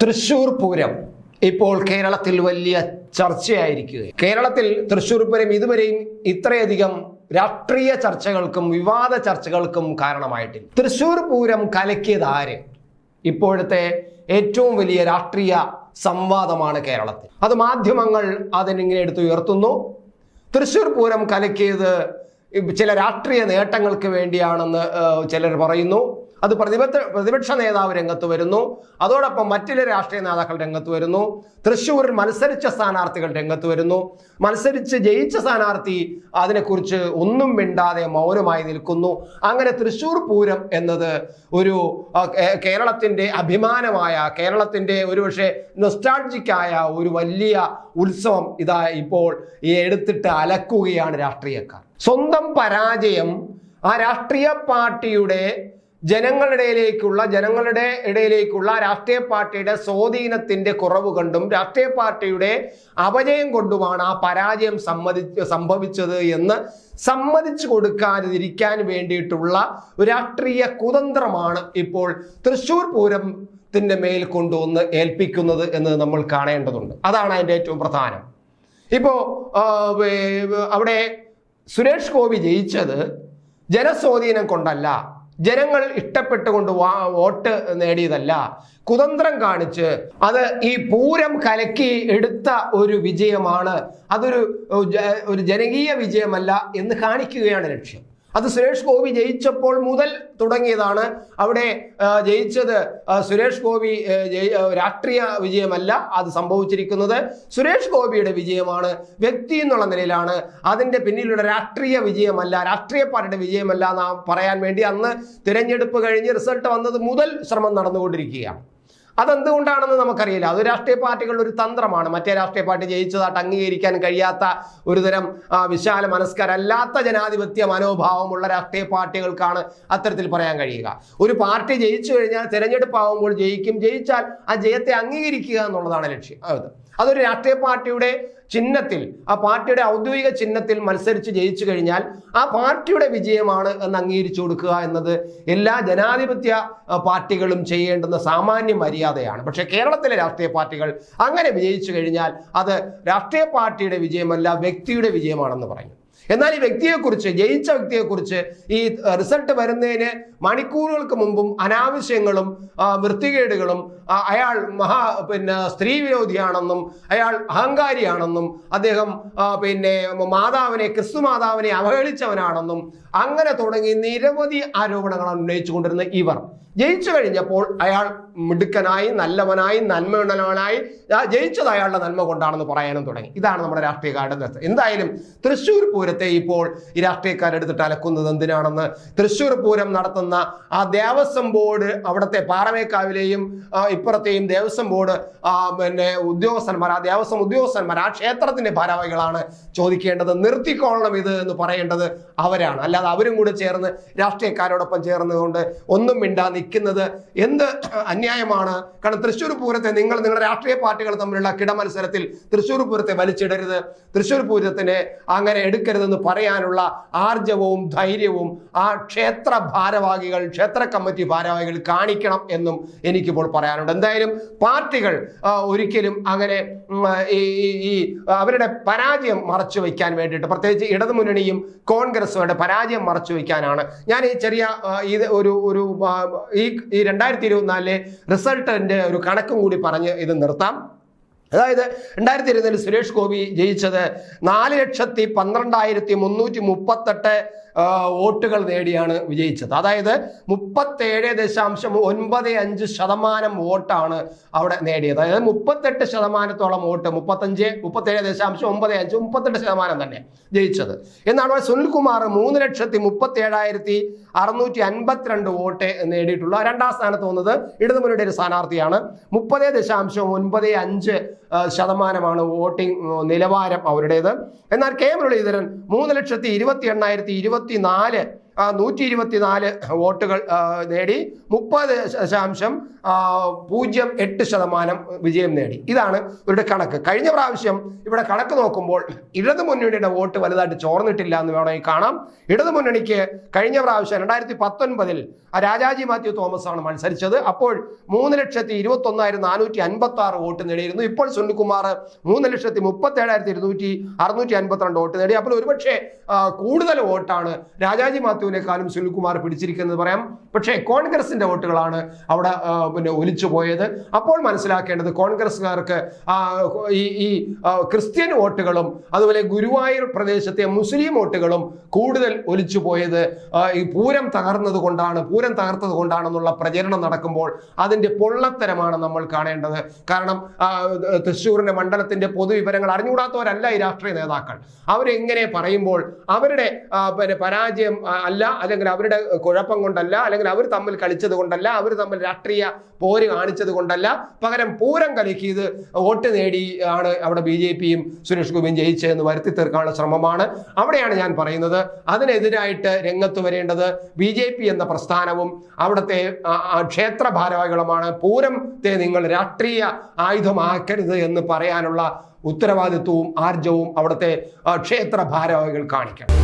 തൃശൂർ പൂരം ഇപ്പോൾ കേരളത്തിൽ വലിയ ചർച്ചയായിരിക്കുക കേരളത്തിൽ തൃശ്ശൂർ പൂരം ഇതുവരെയും ഇത്രയധികം രാഷ്ട്രീയ ചർച്ചകൾക്കും വിവാദ ചർച്ചകൾക്കും കാരണമായിട്ടില്ല. തൃശ്ശൂർ പൂരം കലക്കിയത് ആര്? ഇപ്പോഴത്തെ ഏറ്റവും വലിയ രാഷ്ട്രീയ സംവാദമാണ് കേരളത്തിൽ. അത് മാധ്യമങ്ങൾ അതിനിങ്ങനെ എടുത്തുയർത്തുന്നു. തൃശ്ശൂർ പൂരം കലക്കിയത് ചില രാഷ്ട്രീയ നേട്ടങ്ങൾക്ക് വേണ്ടിയാണെന്ന് ചിലർ പറയുന്നു. അത് പ്രതിപക്ഷ പ്രതിപക്ഷ നേതാവ് രംഗത്ത് വരുന്നു. അതോടൊപ്പം മറ്റു രാഷ്ട്രീയ നേതാക്കൾ രംഗത്ത് വരുന്നു. തൃശ്ശൂരിൽ മത്സരിച്ച സ്ഥാനാർത്ഥികൾ രംഗത്ത് വരുന്നു. മത്സരിച്ച് ജയിച്ച സ്ഥാനാർത്ഥി അതിനെക്കുറിച്ച് ഒന്നും മിണ്ടാതെ മൗനമായി നിൽക്കുന്നു. അങ്ങനെ തൃശ്ശൂർ പൂരം എന്നത് ഒരു കേരളത്തിന്റെ അഭിമാനമായ കേരളത്തിന്റെ ഒരു പക്ഷേ നൊസ്റ്റാൾജിക്കായ ഒരു വലിയ ഉത്സവം ഇതാ ഇപ്പോൾ എടുത്തിട്ട് അലക്കുകയാണ് രാഷ്ട്രീയക്കാർ. സ്വന്തം പരാജയം ആ രാഷ്ട്രീയ പാർട്ടിയുടെ ജനങ്ങളുടെ ഇടയിലേക്കുള്ള ജനങ്ങളുടെ ഇടയിലേക്കുള്ള രാഷ്ട്രീയ പാർട്ടിയുടെ സ്വാധീനത്തിന്റെ കുറവ് കൊണ്ടും രാഷ്ട്രീയ പാർട്ടിയുടെ അപജയം കൊണ്ടുമാണ് ആ പരാജയം സമ്മതി സംഭവിച്ചത് എന്ന് സമ്മതിച്ചു കൊടുക്കാതിരിക്കാൻ വേണ്ടിയിട്ടുള്ള രാഷ്ട്രീയ കുതന്ത്രമാണ് ഇപ്പോൾ തൃശൂർ പൂരത്തിന്റെ മേൽ കൊണ്ടുവന്ന് ഏൽപ്പിക്കുന്നത് എന്ന് നമ്മൾ കാണേണ്ടതുണ്ട്. അതാണ് അതിന്റെ ഏറ്റവും പ്രധാനം. ഇപ്പോ അവിടെ സുരേഷ് ഗോപി ജയിച്ചത് ജനസ്വാധീനം കൊണ്ടല്ല. ജനങ്ങൾ ഇഷ്ടപ്പെട്ടുകൊണ്ട് വാ- വോട്ട് നേടിയതല്ല. കുതന്ത്രം കാണിച്ച് അത് ഈ പൂരം കലക്കി എടുത്ത ഒരു വിജയമാണ്. അതൊരു ഒരു ജനകീയ വിജയമല്ല എന്ന് കാണിക്കുകയാണ് ലക്ഷ്യം. അത് സുരേഷ് ഗോപി ജയിച്ചപ്പോൾ മുതൽ തുടങ്ങിയതാണ്. അവിടെ ജയിച്ചത് സുരേഷ് ഗോപി രാഷ്ട്രീയ വിജയമല്ല അത് സംഭവിച്ചിരിക്കുന്നത്. സുരേഷ് ഗോപിയുടെ വിജയമാണ് വ്യക്തി എന്നുള്ള നിലയിലാണ്. അതിന്റെ പിന്നിലുള്ള രാഷ്ട്രീയ വിജയമല്ല രാഷ്ട്രീയ പാർട്ടിയുടെ വിജയമല്ല എന്ന് പറയാൻ വേണ്ടി അന്ന് തിരഞ്ഞെടുപ്പ് കഴിഞ്ഞ് റിസൾട്ട് വന്നത് മുതൽ ശ്രമം നടന്നുകൊണ്ടിരിക്കുകയാണ്. അതെന്തുകൊണ്ടാണെന്ന് നമുക്കറിയില്ല. അത് രാഷ്ട്രീയ പാർട്ടികളുടെ ഒരു തന്ത്രമാണ്. മറ്റേ രാഷ്ട്രീയ പാർട്ടി ജയിച്ചതായിട്ട് അംഗീകരിക്കാൻ കഴിയാത്ത ഒരുതരം വിശാല മനസ്കരല്ലാത്ത ജനാധിപത്യ മനോഭാവമുള്ള രാഷ്ട്രീയ പാർട്ടികൾക്കാണ് അത്തരത്തിൽ പറയാൻ കഴിയുക. ഒരു പാർട്ടി ജയിച്ചു കഴിഞ്ഞാൽ തിരഞ്ഞെടുപ്പ് ആവുമ്പോൾ ജയിക്കും. ജയിച്ചാൽ ആ ജയത്തെ അംഗീകരിക്കുക എന്നുള്ളതാണ് ലക്ഷ്യം. അതൊരു രാഷ്ട്രീയ പാർട്ടിയുടെ ചിഹ്നത്തിൽ ആ പാർട്ടിയുടെ ഔദ്യോഗിക ചിഹ്നത്തിൽ മത്സരിച്ച് ജയിച്ചു കഴിഞ്ഞാൽ ആ പാർട്ടിയുടെ വിജയമാണ് എന്ന് അംഗീകരിച്ചു കൊടുക്കുക എന്നത് എല്ലാ ജനാധിപത്യ പാർട്ടികളും ചെയ്യേണ്ടുന്ന സാമാന്യ മര്യാദയാണ്. പക്ഷേ കേരളത്തിലെ രാഷ്ട്രീയ പാർട്ടികൾ അങ്ങനെ വിജയിച്ചു കഴിഞ്ഞാൽ അത് രാഷ്ട്രീയ പാർട്ടിയുടെ വിജയമല്ല വ്യക്തിയുടെ വിജയമാണെന്ന് പറയും. എന്നാൽ ഈ വ്യക്തിയെക്കുറിച്ച് ജയിച്ച വ്യക്തിയെക്കുറിച്ച് ഈ റിസൾട്ട് വരുന്നതിന് മണിക്കൂറുകൾക്ക് മുമ്പും അനാവശ്യങ്ങളും വൃത്തികേടുകളും അയാൾ മഹാ പിന്നെ സ്ത്രീ വിരോധിയാണെന്നും അയാൾ അഹങ്കാരിയാണെന്നും അദ്ദേഹം പിന്നെ മാതാവിനെ ക്രിസ്തു മാതാവിനെ അവഹേളിച്ചവനാണെന്നും അങ്ങനെ തുടങ്ങി നിരവധി ആരോപണങ്ങൾ ഉന്നയിച്ചുകൊണ്ടിരുന്ന ഇവർ. ജയിച്ചു കഴിഞ്ഞപ്പോൾ അയാൾ മിടുക്കനായി നല്ലവനായി നന്മയുള്ളവനായി ജയിച്ചത് അയാളുടെ നന്മ കൊണ്ടാണെന്ന് പറയാനും തുടങ്ങി. ഇതാണ് നമ്മുടെ രാഷ്ട്രീയക്കാരുടെ എന്തായാലും തൃശ്ശൂർ പൂരത്തെ ഇപ്പോൾ ഈ രാഷ്ട്രീയക്കാരെടുത്തിട്ട് അലക്കുന്നത് എന്തിനാണെന്ന് തൃശ്ശൂർ പൂരം നടത്തുന്ന ആ ദേവസ്വം ബോർഡ് അവിടുത്തെ പാറമേക്കാവിലെയും ഇപ്പുറത്തെയും ദേവസ്വം ബോർഡ് പിന്നെ ഉദ്യോഗസ്ഥന്മാർ ആ ദേവസ്വം ഉദ്യോഗസ്ഥന്മാർ ആ ക്ഷേത്രത്തിന്റെ ഭാരവാഹികളാണ് ചോദിക്കേണ്ടത്. നിർത്തിക്കൊള്ളണം ഇത് എന്ന് പറയേണ്ടത് അവരാണ്. അല്ലാതെ അവരും കൂടെ ചേർന്ന് രാഷ്ട്രീയക്കാരോടൊപ്പം ചേർന്നുകൊണ്ട് ഒന്നും മിണ്ടാ നിൽക്കുന്നത് എന്ത് അന്യായമാണ്? കാരണം തൃശ്ശൂർ പൂരത്തെ നിങ്ങൾ നിങ്ങളുടെ രാഷ്ട്രീയ പാർട്ടികൾ തമ്മിലുള്ള കിടമത്സരത്തിൽ തൃശ്ശൂർ പൂരത്തെ വലിച്ചിടരുത്. തൃശ്ശൂർ പൂരത്തിനെ അങ്ങനെ എടുക്കരുതെന്ന് പറയാനുള്ള ആർജവവും ധൈര്യവും ആ ക്ഷേത്ര ഭാരവാഹികൾ ക്ഷേത്ര കമ്മിറ്റി ഭാരവാഹികൾ കാണിക്കണം എന്നും എനിക്കിപ്പോൾ പറയാനുണ്ട്. എന്തായാലും പാർട്ടികൾ ഒരിക്കലും അങ്ങനെ ഈ അവരുടെ പരാജയം മറച്ചു വയ്ക്കാൻ വേണ്ടിയിട്ട് പ്രത്യേകിച്ച് ഇടതുമുന്നണിയും അവരുടെ പരാജയം മറച്ചു വയ്ക്കാനാണ്. ഞാൻ ഈ ചെറിയ ഇത് ഒരു ഒരു ഈ രണ്ടായിരത്തി ഇരുപത്തിനാലിലെ റിസൾട്ടിന്റെ ഒരു കണക്കും കൂടി പറഞ്ഞ് ഇത് നിർത്താം. അതായത് രണ്ടായിരത്തി ഇരുപതിൽ സുരേഷ് ഗോപി ജയിച്ചത് നാല് ലക്ഷത്തി പന്ത്രണ്ടായിരത്തി മുന്നൂറ്റി മുപ്പത്തെട്ട് വോട്ടുകൾ നേടിയാണ് വിജയിച്ചത്. അതായത് മുപ്പത്തേഴ് ദശാംശം ഒൻപത് അഞ്ച് ശതമാനം വോട്ടാണ് അവിടെ നേടിയത്. അതായത് മുപ്പത്തെട്ട് ശതമാനത്തോളം വോട്ട് മുപ്പത്തഞ്ച് മുപ്പത്തേഴ് ദശാംശം ഒമ്പത് അഞ്ച് മുപ്പത്തെട്ട് ശതമാനം തന്നെ ജയിച്ചത്. എന്നാണ് സുനിൽകുമാർ മൂന്ന് ലക്ഷത്തി മുപ്പത്തി ഏഴായിരത്തി അറുന്നൂറ്റി അൻപത്തിരണ്ട് വോട്ട് നേടിയിട്ടുള്ള രണ്ടാം സ്ഥാനത്ത് വന്നത് ഇടതുമുന്നണിയുടെ ഒരു സ്ഥാനാർത്ഥിയാണ്. മുപ്പത് ദശാംശം ഒൻപത് അഞ്ച് ശതമാനമാണ് വോട്ടിംഗ് നിലവാരം അവരുടേത്. എന്നാൽ കെ മുരളീധരൻ മൂന്ന് ലക്ഷത്തി ഇരുപത്തി എണ്ണായിരത്തി ഇരുപത്തി നാല് നൂറ്റി ഇരുപത്തിനാല് വോട്ടുകൾ നേടി മുപ്പത് ദശാംശം പൂജ്യം എട്ട് ശതമാനം വിജയം നേടി. ഇതാണ് ഇവരുടെ കണക്ക്. കഴിഞ്ഞ പ്രാവശ്യം ഇവിടെ കണക്ക് നോക്കുമ്പോൾ ഇടതു മുന്നണിയുടെ വോട്ട് വലുതായിട്ട് ചോർന്നിട്ടില്ല എന്ന് വേണമെങ്കിൽ കാണാം. ഇടതു മുന്നണിക്ക് കഴിഞ്ഞ പ്രാവശ്യം രണ്ടായിരത്തി പത്തൊൻപതിൽ രാജാജി മാത്യു തോമസ് ആണ് മത്സരിച്ചത്. അപ്പോൾ മൂന്ന് ലക്ഷത്തി ഇരുപത്തി ഒന്നായിരത്തി നാനൂറ്റി അൻപത്തി ആറ് വോട്ട് നേടിയിരുന്നു. ഇപ്പോൾ സുനിൽകുമാർ മൂന്ന് ലക്ഷത്തി മുപ്പത്തി ഏഴായിരത്തി ഇരുന്നൂറ്റി അറുന്നൂറ്റി അൻപത്തിരണ്ട് വോട്ട് നേടി. അപ്പോൾ ഒരുപക്ഷെ കൂടുതൽ വോട്ടാണ് രാജാജി മാത്യുവിനേക്കാളും സുനിൽകുമാർ പിടിച്ചിരിക്കുന്നത് പറയാം. പക്ഷേ കോൺഗ്രസിന്റെ വോട്ടുകളാണ് അവിടെ പിന്നെ ഒലിച്ചു പോയത്. അപ്പോൾ മനസ്സിലാക്കേണ്ടത് കോൺഗ്രസ്സുകാർക്ക് ഈ ഈ ക്രിസ്ത്യൻ വോട്ടുകളും അതുപോലെ ഗുരുവായൂർ പ്രദേശത്തെ മുസ്ലിം വോട്ടുകളും കൂടുതൽ ഒലിച്ചു പോയത് ഈ പൂരം തകർന്നത് കൊണ്ടാണ് പൂരം തകർത്തത് കൊണ്ടാണെന്നുള്ള പ്രചരണം നടക്കുമ്പോൾ അതിന്റെ പൊള്ളത്തരമാണ് നമ്മൾ കാണേണ്ടത്. കാരണം തൃശ്ശൂരിന്റെ തൃശ്ശൂരിന്റെ മണ്ഡലത്തിന്റെ പൊതുവിവരങ്ങൾ അറിഞ്ഞുകൂടാത്തവരല്ല ഈ രാഷ്ട്രീയ നേതാക്കൾ. അവരെങ്ങനെ പറയുമ്പോൾ അവരുടെ പരാജയം അല്ല അല്ലെങ്കിൽ അവരുടെ കുഴപ്പം കൊണ്ടല്ല അല്ലെങ്കിൽ അവർ തമ്മിൽ കളിച്ചത് കൊണ്ടല്ല അവർ തമ്മിൽ രാഷ്ട്രീയ പോര് കാണിച്ചത് കൊണ്ടല്ല പകരം പൂരം കലക്കിയത് വോട്ട് നേടി ആണ് അവിടെ ബി ജെ പിയും സുരേഷ് ഗോപിയും ജയിച്ചതെന്ന് വരുത്തി തീർക്കാനുള്ള ശ്രമമാണ്. അവിടെയാണ് ഞാൻ പറയുന്നത്. അതിനെതിരായിട്ട് രംഗത്ത് വരേണ്ടത് ബി ജെ പി എന്ന പ്രസ്ഥാനവും അവിടുത്തെ ക്ഷേത്ര ഭാരവാഹികളുമാണ്. പൂരത്തെ നിങ്ങൾ രാഷ്ട്രീയ ആയുധമാക്കരുത് എന്ന് പറയാനുള്ള ഉത്തരവാദിത്വവും ആർജവും അവിടുത്തെ ക്ഷേത്ര ഭാരവാഹികൾ കാണിക്കണം.